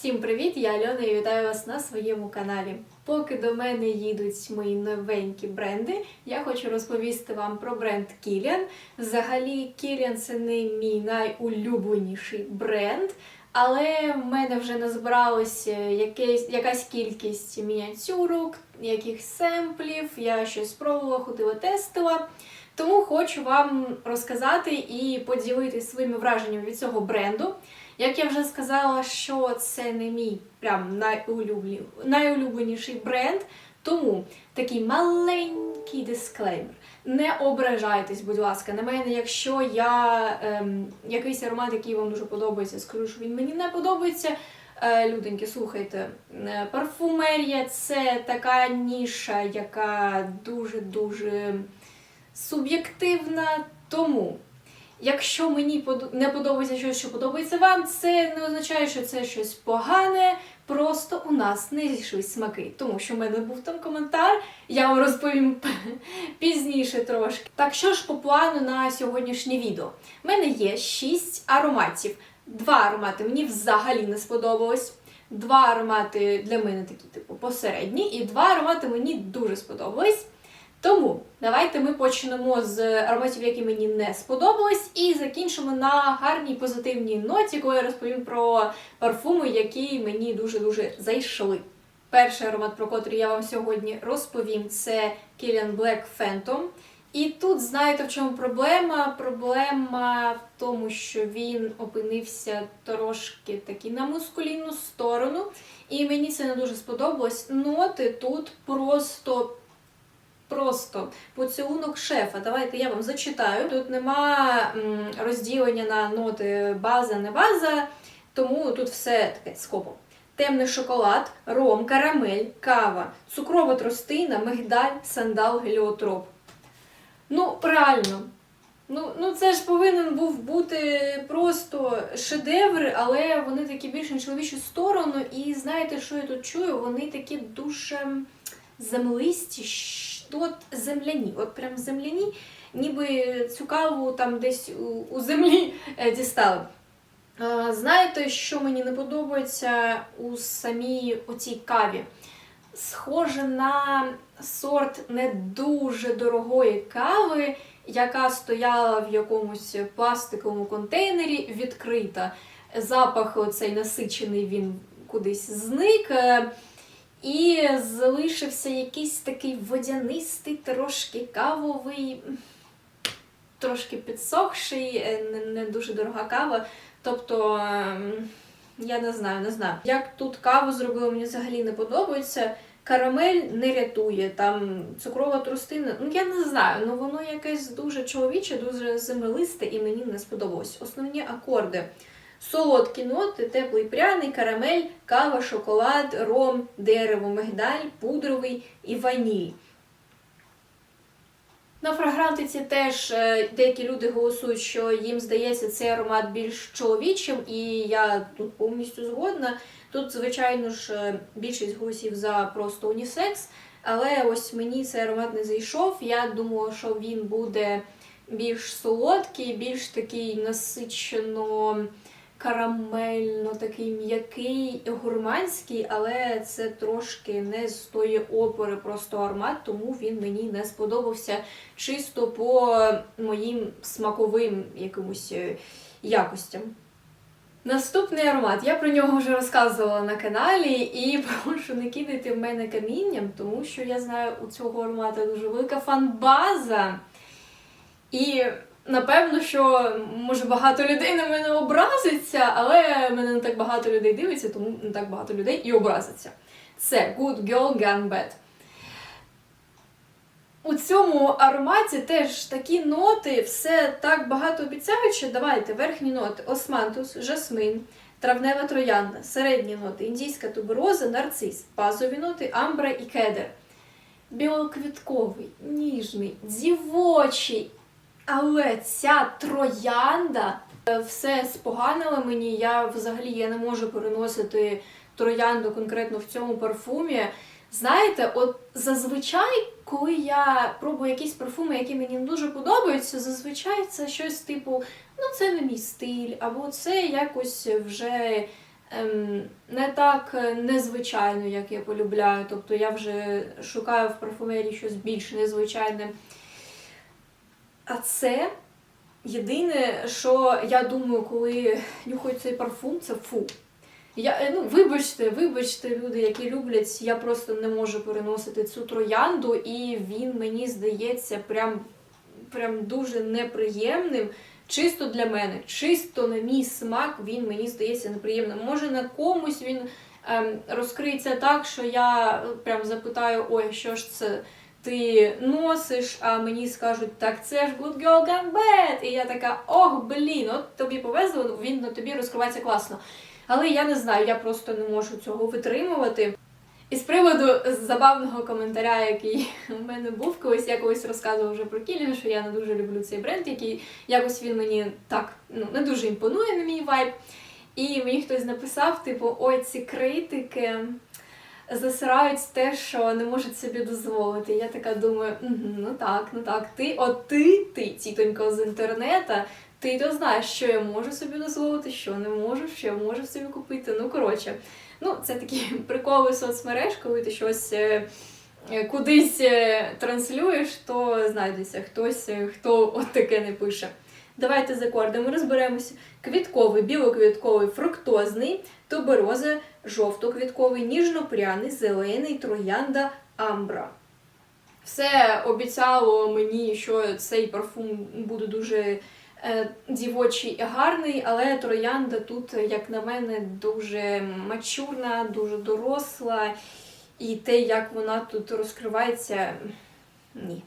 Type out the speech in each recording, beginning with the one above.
Всім привіт! Я Альона і вітаю вас на своєму каналі. Поки до мене їдуть мої новенькі бренди, я хочу розповісти вам про бренд Kilian. Взагалі, Kilian це не мій найулюбленіший бренд, але в мене вже назбиралося якесь, якась кількість мініатюрок, якихось семплів, я щось спробувала, ходила, тестила. Тому хочу вам розказати і поділитися своїми враженнями від цього бренду. Як я вже сказала, що це не мій прям найулюблі... найулюбленіший бренд, тому такий маленький дисклеймер. Не ображайтесь, будь ласка, на мене, якщо я ем, якийсь аромат, який вам дуже подобається, скажу, що він мені не подобається. Е, Люденьки, слухайте, е, парфумерія це така ніша, яка дуже-дуже суб'єктивна. Тому, якщо мені не подобається щось, що подобається вам, це не означає, що це щось погане. Просто у нас не зійшлись смаки. Тому що в мене був там коментар, я вам розповім пізніше трошки. Так що ж по плану на сьогоднішнє відео? У мене є 6 ароматів. Два аромати мені взагалі не сподобалось. Два аромати для мене такі, типу, посередні, і два аромати мені дуже сподобались. Тому давайте ми почнемо з ароматів, які мені не сподобались, і закінчимо на гарній позитивній ноті, коли я розповім про парфуми, які мені дуже-дуже зайшли. Перший аромат, про котрий я вам сьогодні розповім, це Kilian Black Phantom. І тут знаєте, в чому проблема? Проблема в тому, що він опинився трошки таки на мускулінну сторону, і мені це не дуже сподобалось. Ноти тут просто Просто поцілунок шефа. Давайте я вам зачитаю. Тут нема розділення на ноти база, не база, тому тут все таке скопом. Темний шоколад, ром, карамель, кава, цукрова тростина, мигдаль, сандал, геліотроп. Ну, реально. Ну, ну це ж повинен був бути просто шедевр, але вони такі більш на чоловічу сторону. І знаєте, що я тут чую? Вони такі дуже землисті, щ- от земляні, от прям земляні, ніби цю каву там десь у, землі е, дістали. Знаєте, що мені не подобається у самій оцій каві? Схоже на сорт не дуже дорогої кави, яка стояла в якомусь пластиковому контейнері, відкрита. Запах оцей насичений він кудись зник. І залишився якийсь такий водянистий, трошки кавовий, трошки підсохший, е, не, дуже дорога кава. Тобто, ем, я не знаю, не знаю. Як тут каву зробили, мені взагалі не подобається. Карамель не рятує, там цукрова трустина. Ну я не знаю, ну воно якесь дуже чоловіче, дуже землисте і мені не сподобалось. Основні акорди. Солодкі ноти, теплий пряний, карамель, кава, шоколад, ром, дерево, мигдаль, пудровий і ваніль. На фрагрантиці теж е, деякі люди голосують, що їм здається цей аромат більш чоловічим, і я тут повністю згодна. Тут, звичайно ж, е, більшість голосів за просто унісекс, але ось мені цей аромат не зайшов. Я думала, що він буде більш солодкий, більш такий насичено карамельно, такий м'який, гурманський, але це трошки не з тої опери просто аромат, тому він мені не сподобався чисто по моїм смаковим якимось е, якостям. Наступний аромат. Я про нього вже розказувала на каналі і прошу не кидайте в мене камінням, тому що я знаю у цього аромата дуже велика фанбаза. І напевно, що може багато людей на мене образиться, але мене не так багато людей дивиться, тому не так багато людей і образиться. Це Good Girl Gone Bad. У цьому ароматі теж такі ноти, все так багато обіцяюче. Давайте верхні ноти: османтус, жасмин, травнева троянда, середні ноти, індійська тубероза, нарцис, базові ноти, амбра і кедр. Білоквітковий, ніжний, дівочий. Але ця троянда е, все споганила мені. Я взагалі я не можу переносити троянду конкретно в цьому парфумі. Знаєте, от зазвичай, коли я пробую якісь парфуми, які мені не дуже подобаються, зазвичай це щось типу, ну це не мій стиль, або це якось вже ем, не так незвичайно, як я полюбляю. Тобто я вже шукаю в парфумерії щось більш незвичайне. А це єдине, що я думаю, коли нюхаю цей парфум, це фу. Я, е, ну, вибачте, вибачте, люди, які люблять, я просто не можу переносити цю троянду, і він мені здається прям, прям дуже неприємним. Чисто для мене, чисто на мій смак, він мені здається неприємним. Може на комусь він ем, розкриється так, що я е, прям запитаю, ой, що ж це ти носиш, а мені скажуть, так це ж Good Girl Gone Bad. І я така, ох, блін, от тобі повезло, він на тобі розкривається класно. Але я не знаю, я просто не можу цього витримувати. І з приводу забавного коментаря, який у мене був колись, я колись розказувала вже про Кілін, що я не дуже люблю цей бренд, який якось він мені так ну, не дуже імпонує на мій вайб. І мені хтось написав, типу, ой, ці критики засирають те, що не можуть собі дозволити. Я така думаю, угу, ну так, ну так, ти, от ти, ти, тітонько з інтернета, ти то знаєш, що я можу собі дозволити, що не можу, що я можу собі купити. Ну, коротше, ну, це такі приколи соцмереж, коли ти щось. е, е, Кудись е, транслюєш, то знайдеться хтось, хто от таке не пише. Давайте з акордами розберемося. Квітковий, білоквітковий, фруктозний, тубероза, жовтоквітковий, ніжно-пряний, зелений, троянда, амбра. Все обіцяло мені, що цей парфум буде дуже е, дівочий і гарний, але троянда тут, як на мене, дуже мачурна, дуже доросла. І те, як вона тут розкривається, ні.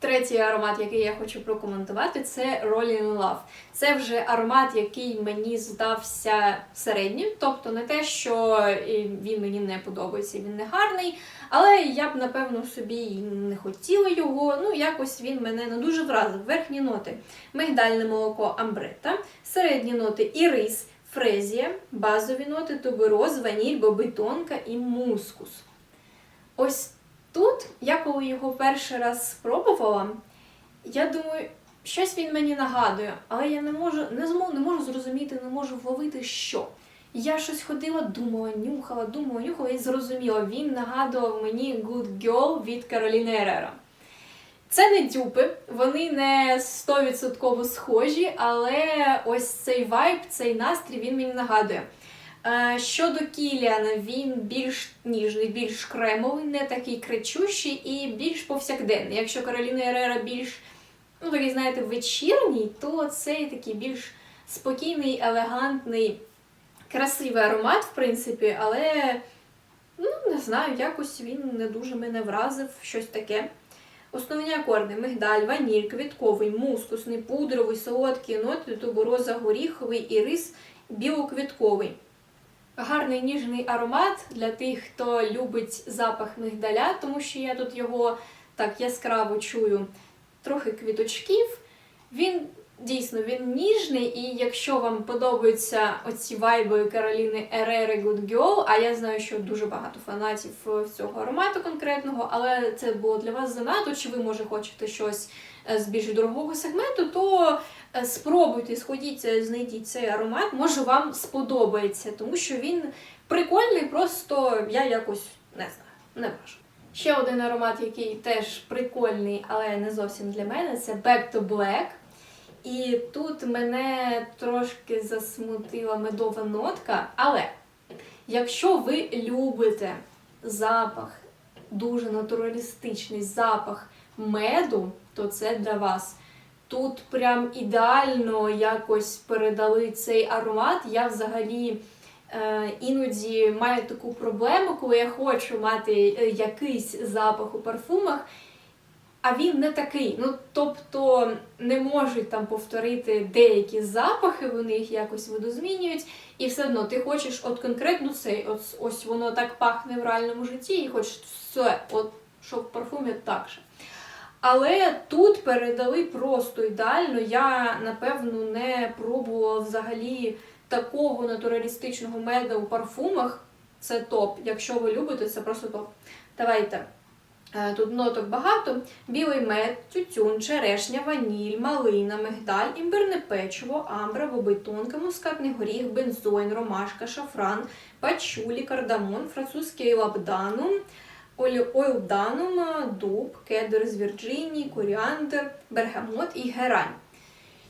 Третій аромат, який я хочу прокоментувати, це Rolling Love. Це вже аромат, який мені здався середнім, тобто не те, що він мені не подобається, він не гарний, але я б, напевно, собі не хотіла його. Ну, якось він мене не дуже вразив. Верхні ноти мигдальне молоко амбрета, середні ноти ірис, фрезія, базові ноти тубероз, ваніль, бобитонка і мускус. Ось тут, я коли його перший раз спробувала, я думаю, щось він мені нагадує, але я не можу, не зможу, не можу зрозуміти, не можу вловити, що. Я щось ходила, думала, нюхала, думала, нюхала і зрозуміла, він нагадував мені Good Girl від Кароліни Ерера. Це не дюпи, вони не 100% схожі, але ось цей вайб, цей настрій він мені нагадує. Е, Щодо Кіліана, він більш ніжний, більш кремовий, не такий кричущий і більш повсякденний. Якщо Кароліна Ерера більш, ну такий, знаєте, вечірній, то цей такий більш спокійний, елегантний, красивий аромат, в принципі, але ну, не знаю, якось він не дуже мене вразив, щось таке. Основні акорди мигдаль, ваніль, квітковий, мускусний, пудровий, солодкий, ноти, тубороза, горіховий і рис білоквітковий. Гарний ніжний аромат для тих, хто любить запах мигдаля, тому що я тут його так яскраво чую. Трохи квіточків. Він дійсно він ніжний, і якщо вам подобаються оці вайби Кароліни Ерери Good Girl, а я знаю, що дуже багато фанатів е, цього аромату конкретного, але це було для вас занадто, чи ви, може, хочете щось е, з більш дорогого сегменту, то спробуйте, сходіть, е, знайдіть цей аромат, може вам сподобається, тому що він прикольний, просто я якось не знаю, не бажаю. Ще один аромат, який теж прикольний, але не зовсім для мене, це Back to Black. І тут мене трошки засмутила медова нотка. Але якщо ви любите запах, дуже натуралістичний запах меду, то це для вас. Тут прям ідеально якось передали цей аромат. Я взагалі е, іноді маю таку проблему, коли я хочу мати е, якийсь запах у парфумах. А він не такий. Ну, тобто не можуть там повторити деякі запахи, вони їх якось видозмінюють, і все одно ти хочеш от конкретно цей, от, ось воно так пахне в реальному житті, і хочеш все, от що в парфумі так же. Але тут передали просто ідеально. Я, напевно, не пробувала взагалі такого натуралістичного меда у парфумах. Це топ. Якщо ви любите, це просто топ. Давайте Е, Тут ноток багато: білий мед, тютюн, черешня, ваніль, малина, мигдаль, імбирне печиво, амбра, боби тонка, мускатний горіх, бензойн, ромашка, шафран, пачулі, кардамон, французький лабданум, олі- ойлданум, дуб, кедр з Вірджинії, коріандр, бергамот і герань.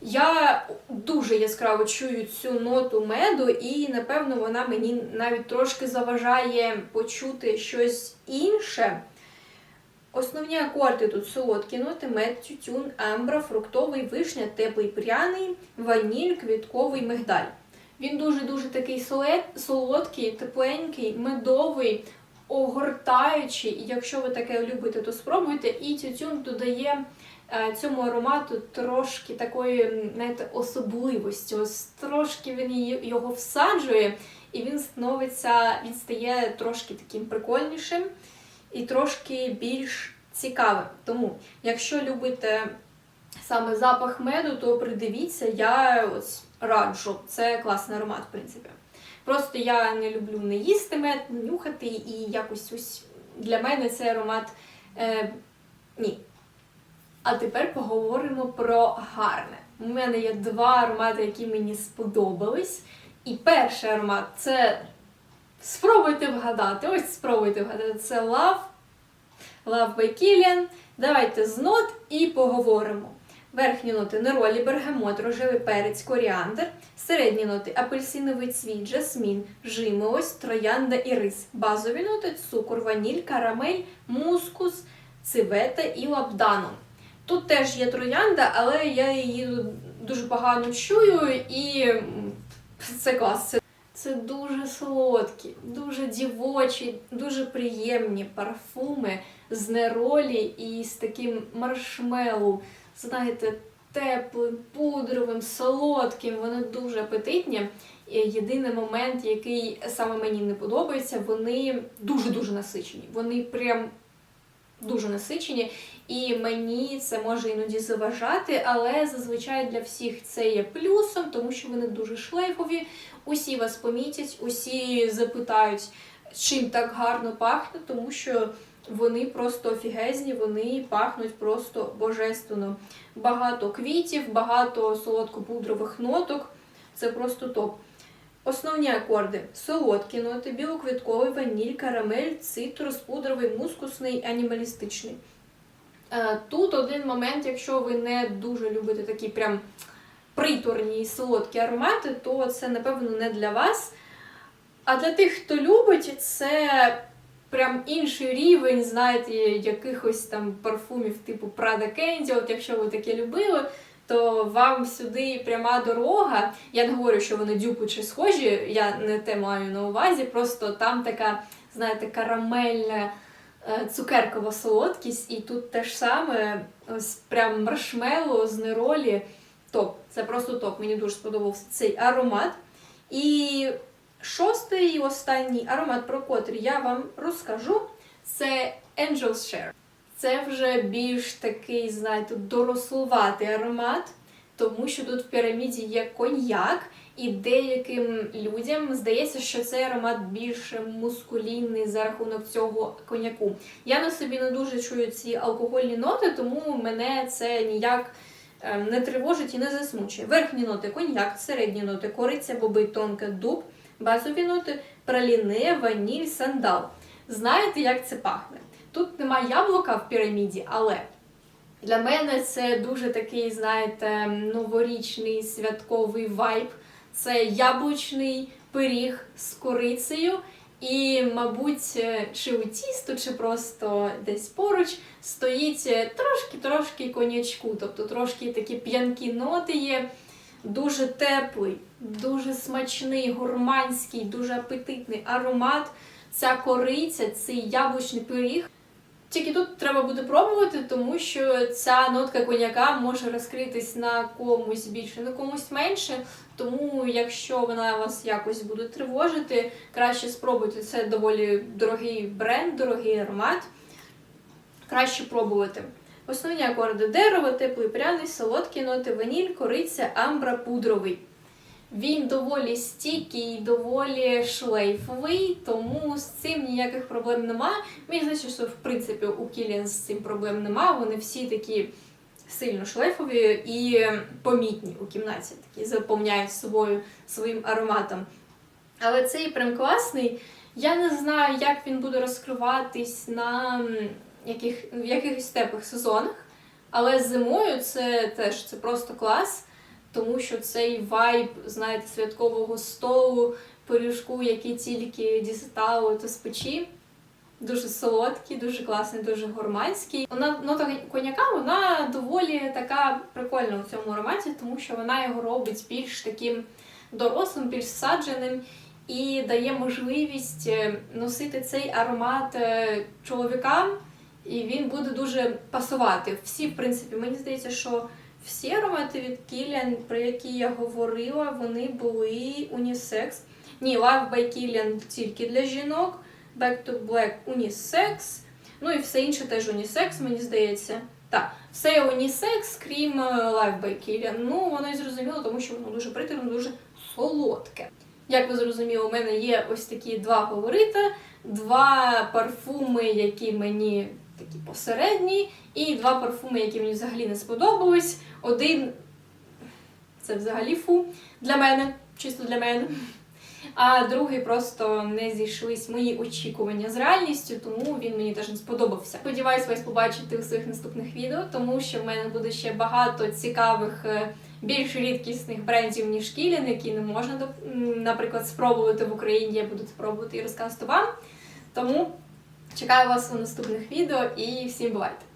Я дуже яскраво чую цю ноту меду, і напевно вона мені навіть трошки заважає почути щось інше. Основні акорди тут солодкі ноти, мед, тютюн, амбра, фруктовий, вишня, теплий пряний, ваніль, квітковий, мигдаль. Він дуже-дуже такий солодкий, тепленький, медовий, огортаючий. І якщо ви таке любите, то спробуйте. І тютюн додає е, цьому аромату трошки такої, знаєте, особливості. Ось трошки він його всаджує, і він становиться, він стає трошки таким прикольнішим і трошки більш цікавим. Тому, якщо любите саме запах меду, то придивіться, я ось раджу. Це класний аромат, в принципі. Просто я не люблю не їсти мед, нюхати, і якось ось для мене цей аромат е, ні. А тепер поговоримо про гарне. У мене є два аромати, які мені сподобались. І перший аромат це спробуйте вгадати. Ось спробуйте вгадати. Це Love, Love by Kilian. Давайте з нот і поговоримо. Верхні ноти неролі, бергамот, рожевий перець, коріандр. Середні ноти апельсиновий цвіт, жасмін, жимолость, троянда і рис. Базові ноти цукор, ваніль, карамель, мускус, цивета і лабдану. Тут теж є троянда, але я її дуже погано чую і це клас. Це, це дуже солодкі, дуже дівочі, дуже приємні парфуми з неролі і з таким маршмеллоу. Знаєте, теплим, пудровим, солодким. Вони дуже апетитні. Єдиний момент, який саме мені не подобається, вони дуже-дуже насичені. Вони прям дуже насичені, і мені це може іноді заважати, але зазвичай для всіх це є плюсом, тому що вони дуже шлейфові. Усі вас помітять, усі запитають, чим так гарно пахне, тому що вони просто офігезні, вони пахнуть просто божественно. Багато квітів, багато солодкопудрових ноток. Це просто топ. Основні акорди: солодкі ноти, білоквітковий, ваніль, карамель, цитрус, пудровий, мускусний, анімалістичний. Е, Тут один момент, якщо ви не дуже любите такі прям приторні і солодкі аромати, то це, напевно, не для вас. А для тих, хто любить, це прям інший рівень, знаєте, якихось там парфумів типу Prada Candy. От якщо ви таке любили, то вам сюди пряма дорога. Я не говорю, що вони дюпи чи схожі, я не те маю на увазі, просто там така, знаєте, карамельна е, цукеркова солодкість, і тут те ж саме, ось прям маршмеллоу з неролі. Топ. Це просто топ. Мені дуже сподобався цей аромат. І шостий і останній аромат, про котрий я вам розкажу, це Angel's Share. Це вже більш такий, знаєте, дорослуватий аромат, тому що тут в піраміді є коньяк, і деяким людям здається, що цей аромат більш мускулінний за рахунок цього коньяку. Я на собі не дуже чую ці алкогольні ноти, тому мене це ніяк е, не тривожить і не засмучує. Верхні ноти коньяк, середні ноти кориця, боби, тонка, дуб, базові ноти праліне, ваніль, сандал. Знаєте, як це пахне? Тут немає яблука в піраміді, але для мене це дуже такий, знаєте, новорічний святковий вайб. Це яблучний пиріг з корицею. І, мабуть, чи у тісто, чи просто десь поруч стоїть трошки-трошки конячку, тобто трошки такі п'янкі ноти є. Дуже теплий, дуже смачний, гурманський, дуже апетитний аромат. Ця кориця, цей яблучний пиріг. Тільки тут треба буде пробувати, тому що ця нотка коньяка може розкритись на комусь більше, на комусь менше. Тому, якщо вона вас якось буде тривожити, краще спробуйте. Це доволі дорогий бренд, дорогий аромат. Краще пробувати. Основні акорди дерево, теплий пряний, солодкі ноти, ваніль, кориця, амбра, пудровий. Він доволі стійкий, доволі шлейфовий, тому з цим ніяких проблем немає. Мені здається, що в принципі у Кіліан з цим проблем немає. Вони всі такі сильно шлейфові і помітні у кімнаті, такі заповняють собою своїм ароматом. Але цей прям класний. Я не знаю, як він буде розкриватись на яких, в якихось теплих сезонах, але зимою це теж це просто клас, тому що цей вайб, знаєте, святкового столу, пиріжку, який тільки дістали то з печі. Дуже солодкий, дуже класний, дуже гурманський. Вона нота коньяка вона доволі така прикольна у цьому ароматі, тому що вона його робить більш таким дорослим, більш садженим і дає можливість е, носити цей аромат е, чоловікам, і він буде дуже пасувати. Всі, в принципі, мені здається, що всі аромати від Kilian, про які я говорила, вони були унісекс. Ні, Love by Kilian тільки для жінок, Back to Black унісекс. Ну і все інше теж унісекс, мені здається. Так, все унісекс, крім е, Life by Kilian. Ну, воно і зрозуміло, тому що воно дуже приторне, дуже солодке. Як ви зрозуміли, у мене є ось такі два фаворити, два парфуми, які мені такі посередні, і два парфуми, які мені взагалі не сподобались. Один це взагалі фу для мене, чисто для мене. А другий просто не зійшлись мої очікування з реальністю, тому він мені теж не сподобався. Сподіваюсь вас побачити у своїх наступних відео, тому що в мене буде ще багато цікавих, е, більш рідкісних брендів, ніж Кілін, які не можна, наприклад, спробувати в Україні. Я буду спробувати і розказувати вам. Тому чекаю вас у наступних відео і всім бувайте!